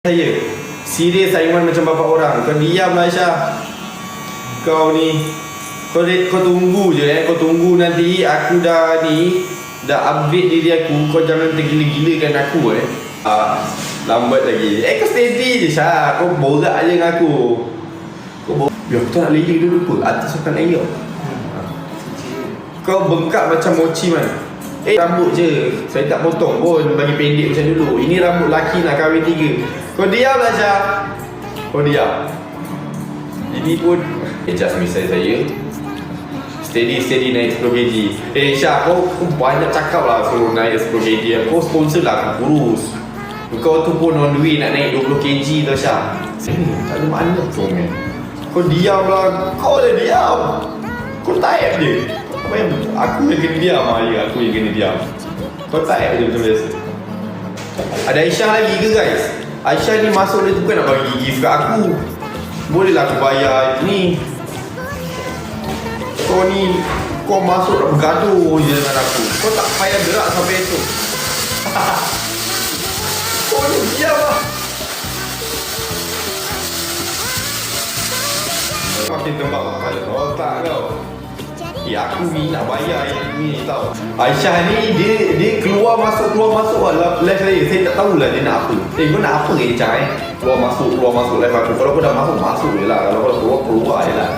saya Serius Aiman macam bapa orang. Kau diam lah Aisyah. Kau ni Kau, kau tunggu je eh. Kau tunggu nanti Aku dah ni Dah upgrade diri aku. Kau jangan tergila-gilakan aku eh. Ah, Lambat lagi. Eh kau steady je Syah. Kau borak je dengan aku. Kau borak Ya aku tak nak layer dulu lupa. Atas akan layer Kau bengkak macam mochi man Eh rambut je. Saya tak potong pun Bagi pendek macam dulu. Ini rambut laki nak kahwin tiga. Kau diam lah Syah Kau diam. Ini pun Adjust misal saya Steady steady naik 10 kg. Eh Syah kau, kau banyak cakap lah Suruh naik 10 kg. Kau sponsor lah aku kurus. Kau tu pun on the way nak naik 20 kg tau Syah. Eh tak ada mana tu man. Kau diam lah. Kau dah diam. Kau type je Yang Aku yang kena diam hari Aku yang kena diam. Kau type je macam biasa. Ada Aisyah lagi ke guys? Aisyah ni masuk dia tu bukan nak bagi gift kat aku. Boleh lah aku bayar ni. Kau ni Kau masuk nak bergaduh je dengan aku. Kau tak payah gerak sampai tu Kau ni diam lah Makin tembak kepala. Otak kau Ya aku ni nak bayar yang ni tau Aisyah ni dia dia keluar masuk keluar masuk lah live saya Saya tak tahulah dia nak apa Eh kau nak apa Aisyah eh Keluar masuk keluar masuk live aku Kalau kau dah masuk masuk je lah Kalau kau keluar keluar je lah